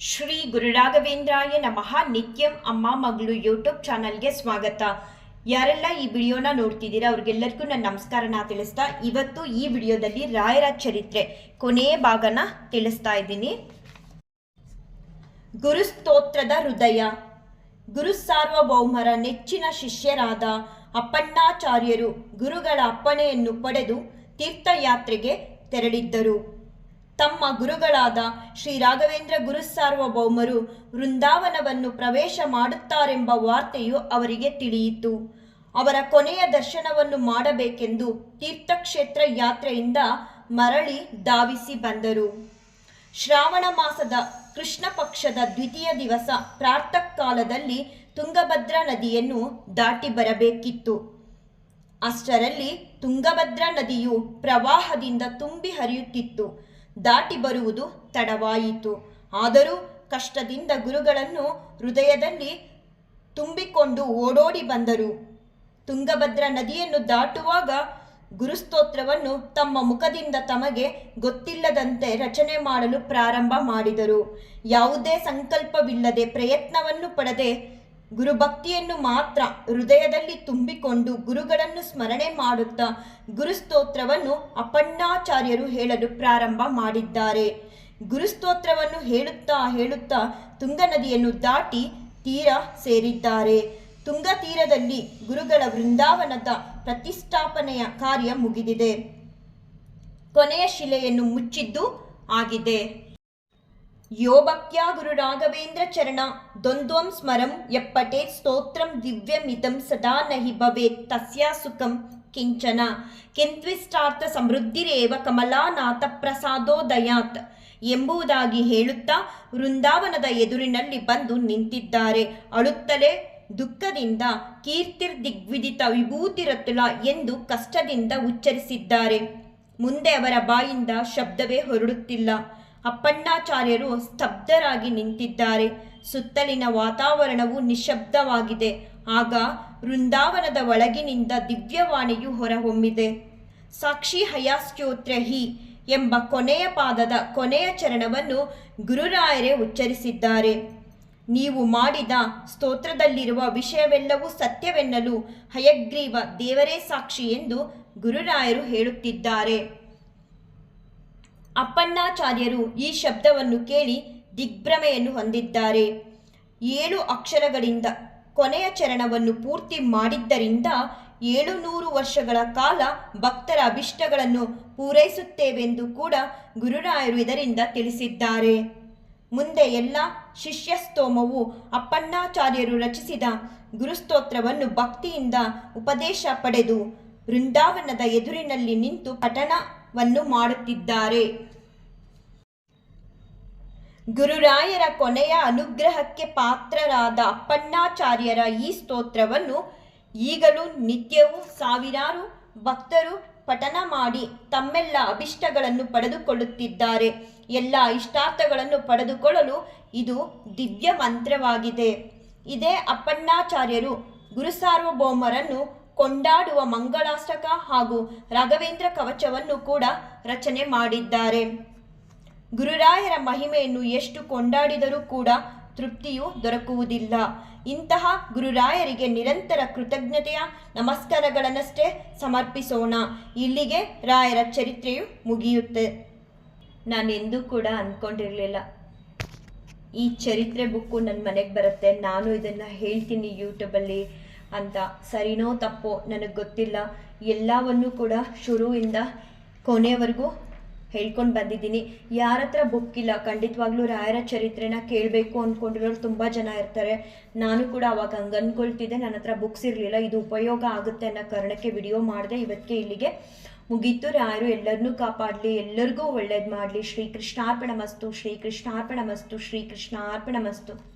ಶ್ರೀ ಗುರುರಾಘವೇಂದ್ರಾಯ ನಮಃ. ನಿತ್ಯಂ ಅಮ್ಮ ಮಗಳು ಯೂಟ್ಯೂಬ್ ಚಾನಲ್ಗೆ ಸ್ವಾಗತ. ಯಾರೆಲ್ಲ ಈ ವಿಡಿಯೋನ ನೋಡ್ತಿದ್ದೀರಾ ಅವ್ರಿಗೆಲ್ಲರಿಗೂ ನನ್ನ ನಮಸ್ಕಾರನ ತಿಳಿಸ್ತಾ ಇವತ್ತು ಈ ವಿಡಿಯೋದಲ್ಲಿ ರಾಯರ ಚರಿತ್ರೆ ಕೊನೆಯ ಭಾಗನ ತಿಳಿಸ್ತಾ ಇದ್ದೀನಿ. ಗುರುಸ್ತೋತ್ರದ ಹೃದಯ. ಗುರು ಸಾರ್ವಭೌಮರ ನೆಚ್ಚಿನ ಶಿಷ್ಯರಾದ ಅಪ್ಪಣ್ಣಾಚಾರ್ಯರು ಗುರುಗಳ ಅಪ್ಪಣೆಯನ್ನು ಪಡೆದು ತೀರ್ಥಯಾತ್ರೆಗೆ ತೆರಳಿದ್ದರು. ತಮ್ಮ ಗುರುಗಳಾದ ಶ್ರೀ ರಾಘವೇಂದ್ರ ಗುರುಸಾರ್ವಭೌಮರು ವೃಂದಾವನವನ್ನು ಪ್ರವೇಶ ಮಾಡುತ್ತಾರೆಂಬ ವಾರ್ತೆಯು ಅವರಿಗೆ ತಿಳಿಯಿತು. ಅವರ ಕೊನೆಯ ದರ್ಶನವನ್ನು ಮಾಡಬೇಕೆಂದು ತೀರ್ಥಕ್ಷೇತ್ರ ಯಾತ್ರೆಯಿಂದ ಮರಳಿ ಧಾವಿಸಿ ಬಂದರು. ಶ್ರಾವಣ ಮಾಸದ ಕೃಷ್ಣ ಪಕ್ಷದ ದ್ವಿತೀಯ ದಿವಸ ಪ್ರಾರ್ಥಕಾಲದಲ್ಲಿ ಕಾಲದಲ್ಲಿ ತುಂಗಭದ್ರಾ ನದಿಯನ್ನು ದಾಟಿ ಬರಬೇಕಿತ್ತು. ಅಷ್ಟರಲ್ಲಿ ತುಂಗಭದ್ರಾ ನದಿಯು ಪ್ರವಾಹದಿಂದ ತುಂಬಿ ಹರಿಯುತ್ತಿತ್ತು. ದಾಟಿ ಬರುವುದು ತಡವಾಯಿತು. ಆದರೂ ಕಷ್ಟದಿಂದ ಗುರುಗಳನ್ನು ಹೃದಯದಲ್ಲಿ ತುಂಬಿಕೊಂಡು ಓಡೋಡಿ ಬಂದರು. ತುಂಗಭದ್ರಾ ನದಿಯನ್ನು ದಾಟುವಾಗ ಗುರುಸ್ತೋತ್ರವನ್ನು ತಮ್ಮ ಮುಖದಿಂದ ತಮಗೆ ಗೊತ್ತಿಲ್ಲದಂತೆ ರಚನೆ ಮಾಡಲು ಪ್ರಾರಂಭ ಮಾಡಿದರು. ಯಾವುದೇ ಸಂಕಲ್ಪವಿಲ್ಲದೆ ಪ್ರಯತ್ನವನ್ನು ಪಡದೆ ಗುರುಭಕ್ತಿಯನ್ನು ಮಾತ್ರ ಹೃದಯದಲ್ಲಿ ತುಂಬಿಕೊಂಡು ಗುರುಗಳನ್ನು ಸ್ಮರಣೆ ಮಾಡುತ್ತಾ ಗುರುಸ್ತೋತ್ರವನ್ನು ಅಪ್ಪಣ್ಣಾಚಾರ್ಯರು ಹೇಳಲು ಪ್ರಾರಂಭ ಮಾಡಿದ್ದಾರೆ. ಗುರುಸ್ತೋತ್ರವನ್ನು ಹೇಳುತ್ತಾ ಹೇಳುತ್ತಾ ತುಂಗ ನದಿಯನ್ನು ದಾಟಿ ತೀರ ಸೇರಿದ್ದಾರೆ. ತುಂಗ ತೀರದಲ್ಲಿ ಗುರುಗಳ ವೃಂದಾವನದ ಪ್ರತಿಷ್ಠಾಪನೆಯ ಕಾರ್ಯ ಮುಗಿದಿದೆ. ಕೊನೆಯ ಶಿಲೆಯನ್ನು ಮುಚ್ಚಿದ್ದು ಆಗಿದೆ. ಯೋ ಭಕ್ತ್ಯಾ ಗುರು ರಾಘವೇಂದ್ರ ಚರಣ ದ್ವಂದ್ವಂ ಸ್ಮರಂ ಎಪ್ಪಟೆ ಸ್ತೋತ್ರಂ ದಿವ್ಯಮಿತಂ ಸದಾ ನಹಿ ಭವೇತ್, ತಸ್ಯಾ ಸುಖಂ ಕಿಂಚನ. ಕಿಂತ್ವಿಷ್ಟಾರ್ಥ ಸಮೃದ್ಧಿರೇವ ಕಮಲಾನಾಥ ಪ್ರಸಾದೋದಯಾತ್ ಎಂಬುದಾಗಿ ಹೇಳುತ್ತಾ ವೃಂದಾವನದ ಎದುರಿನಲ್ಲಿ ಬಂದು ನಿಂತಿದ್ದಾರೆ. ಅಳುತ್ತಲೇ ದುಃಖದಿಂದ ಕೀರ್ತಿರ್ ದಿಗ್ವಿದಿತ ವಿಭೂತಿರತುಲ ಎಂದು ಕಷ್ಟದಿಂದ ಉಚ್ಚರಿಸಿದ್ದಾರೆ. ಮುಂದೆ ಅವರ ಬಾಯಿಂದ ಶಬ್ದವೇ ಹೊರಡುತ್ತಿಲ್ಲ. ಅಪ್ಪಣ್ಣಾಚಾರ್ಯರು ಸ್ತಬ್ಧರಾಗಿ ನಿಂತಿದ್ದಾರೆ. ಸುತ್ತಲಿನ ವಾತಾವರಣವು ನಿಶಬ್ದವಾಗಿದೆ. ಆಗ ವೃಂದಾವನದ ಒಳಗಿನಿಂದ ದಿವ್ಯವಾಣಿಯು ಹೊರಹೊಮ್ಮಿದೆ. ಸಾಕ್ಷಿ ಹಯಾಸ್ತೋತ್ರ ಹಿ ಎಂಬ ಕೊನೆಯ ಪಾದದ ಕೊನೆಯ ಚರಣವನ್ನು ಗುರುರಾಯರೇ ಉಚ್ಚರಿಸಿದ್ದಾರೆ. ನೀವು ಮಾಡಿದ ಸ್ತೋತ್ರದಲ್ಲಿರುವ ವಿಷಯವೆಲ್ಲವೂ ಸತ್ಯವೆನ್ನಲು ಹಯಗ್ರೀವ ದೇವರೇ ಸಾಕ್ಷಿ ಎಂದು ಗುರುರಾಯರು ಹೇಳುತ್ತಿದ್ದಾರೆ. ಅಪ್ಪಣ್ಣಾಚಾರ್ಯರು ಈ ಶಬ್ದವನ್ನು ಕೇಳಿ ದಿಗ್ಭ್ರಮೆಯನ್ನು ಹೊಂದಿದ್ದಾರೆ. ಏಳು ಅಕ್ಷರಗಳಿಂದ ಕೊನೆಯ ಚರಣವನ್ನು ಪೂರ್ತಿ ಮಾಡಿದ್ದರಿಂದ ಏಳು ನೂರು ವರ್ಷಗಳ ಕಾಲ ಭಕ್ತರ ಅಭಿಷ್ಟಗಳನ್ನು ಪೂರೈಸುತ್ತೇವೆಂದು ಕೂಡ ಗುರುರಾಯರು ಇದರಿಂದ ತಿಳಿಸಿದ್ದಾರೆ. ಮುಂದೆ ಎಲ್ಲ ಶಿಷ್ಯಸ್ತೋಮವು ಅಪ್ಪಣ್ಣಾಚಾರ್ಯರು ರಚಿಸಿದ ಗುರುಸ್ತೋತ್ರವನ್ನು ಭಕ್ತಿಯಿಂದ ಉಪದೇಶ ಪಡೆದು ಬೃಂದಾವನದ ಎದುರಿನಲ್ಲಿ ನಿಂತು ಪಠಣವನ್ನು ಮಾಡುತ್ತಿದ್ದಾರೆ. ಗುರುರಾಯರ ಕೊನೆಯ ಅನುಗ್ರಹಕ್ಕೆ ಪಾತ್ರರಾದ ಅಪ್ಪಣ್ಣಾಚಾರ್ಯರ ಈ ಸ್ತೋತ್ರವನ್ನು ಈಗಲೂ ನಿತ್ಯವೂ ಸಾವಿರಾರು ಭಕ್ತರು ಪಠನ ಮಾಡಿ ತಮ್ಮೆಲ್ಲ ಅಭಿಷ್ಟಗಳನ್ನು ಪಡೆದುಕೊಳ್ಳುತ್ತಿದ್ದಾರೆ. ಎಲ್ಲ ಇಷ್ಟಾರ್ಥಗಳನ್ನು ಪಡೆದುಕೊಳ್ಳಲು ಇದು ದಿವ್ಯ ಮಂತ್ರವಾಗಿದೆ. ಇದೇ ಅಪ್ಪಣ್ಣಾಚಾರ್ಯರು ಗುರುಸಾರ್ವಭೌಮರನ್ನು ಕೊಂಡಾಡುವ ಮಂಗಳಾಷ್ಟಕ ಹಾಗೂ ರಾಘವೇಂದ್ರ ಕವಚವನ್ನು ಕೂಡ ರಚನೆ ಮಾಡಿದ್ದಾರೆ. ಗುರುರಾಯರ ಮಹಿಮೆಯನ್ನು ಎಷ್ಟು ಕೊಂಡಾಡಿದರೂ ಕೂಡ ತೃಪ್ತಿಯು ದೊರಕುವುದಿಲ್ಲ. ಇಂತಹ ಗುರುರಾಯರಿಗೆ ನಿರಂತರ ಕೃತಜ್ಞತೆಯ ನಮಸ್ಕಾರಗಳನ್ನಷ್ಟೇ ಸಮರ್ಪಿಸೋಣ. ಇಲ್ಲಿಗೆ ರಾಯರ ಚರಿತ್ರೆಯು ಮುಗಿಯುತ್ತೆ. ನಾನೆಂದೂ ಕೂಡ ಅಂದ್ಕೊಂಡಿರಲಿಲ್ಲ ಈ ಚರಿತ್ರೆ ಬುಕ್ಕು ನನ್ನ ಮನೆಗೆ ಬರುತ್ತೆ. ನಾನು ಇದನ್ನು ಹೇಳ್ತೀನಿ ಯೂಟ್ಯೂಬಲ್ಲಿ ಅಂತ. ಸರಿನೋ ತಪ್ಪೋ ನನಗೆ ಗೊತ್ತಿಲ್ಲ. ಎಲ್ಲವನ್ನೂ ಕೂಡ ಶುರುವಿಂದ ಕೊನೆಯವರೆಗೂ ಹೇಳ್ಕೊಂಡು ಬಂದಿದ್ದೀನಿ. ಯಾರ ಹತ್ರ ಬುಕ್ ಇಲ್ಲ ಖಂಡಿತವಾಗ್ಲೂ ರಾಯರ ಚರಿತ್ರೆನ ಕೇಳಬೇಕು ಅಂದ್ಕೊಂಡಿರೋರು ತುಂಬ ಜನ ಇರ್ತಾರೆ. ನಾನು ಕೂಡ ಅವಾಗ ಹಂಗೆ ಅಂದ್ಕೊಳ್ತಿದ್ದೆ ನನ್ನ ಹತ್ರ ಬುಕ್ಸ್ ಇರಲಿಲ್ಲ. ಇದು ಉಪಯೋಗ ಆಗುತ್ತೆ ಅನ್ನೋ ಕಾರಣಕ್ಕೆ ವಿಡಿಯೋ ಮಾಡಿದೆ. ಇವತ್ತಿಗೆ ಇಲ್ಲಿಗೆ ಮುಗೀತು. ರಾಯರು ಎಲ್ಲರನ್ನೂ ಕಾಪಾಡಲಿ. ಎಲ್ಲರಿಗೂ ಒಳ್ಳೇದು ಮಾಡಲಿ. ಶ್ರೀ ಕೃಷ್ಣಾರ್ಪಣ ಮಸ್ತು ಶ್ರೀ ಕೃಷ್ಣಾರ್ಪಣ ಮಸ್ತು ಶ್ರೀ ಕೃಷ್ಣಾರ್ಪಣ ಮಸ್ತು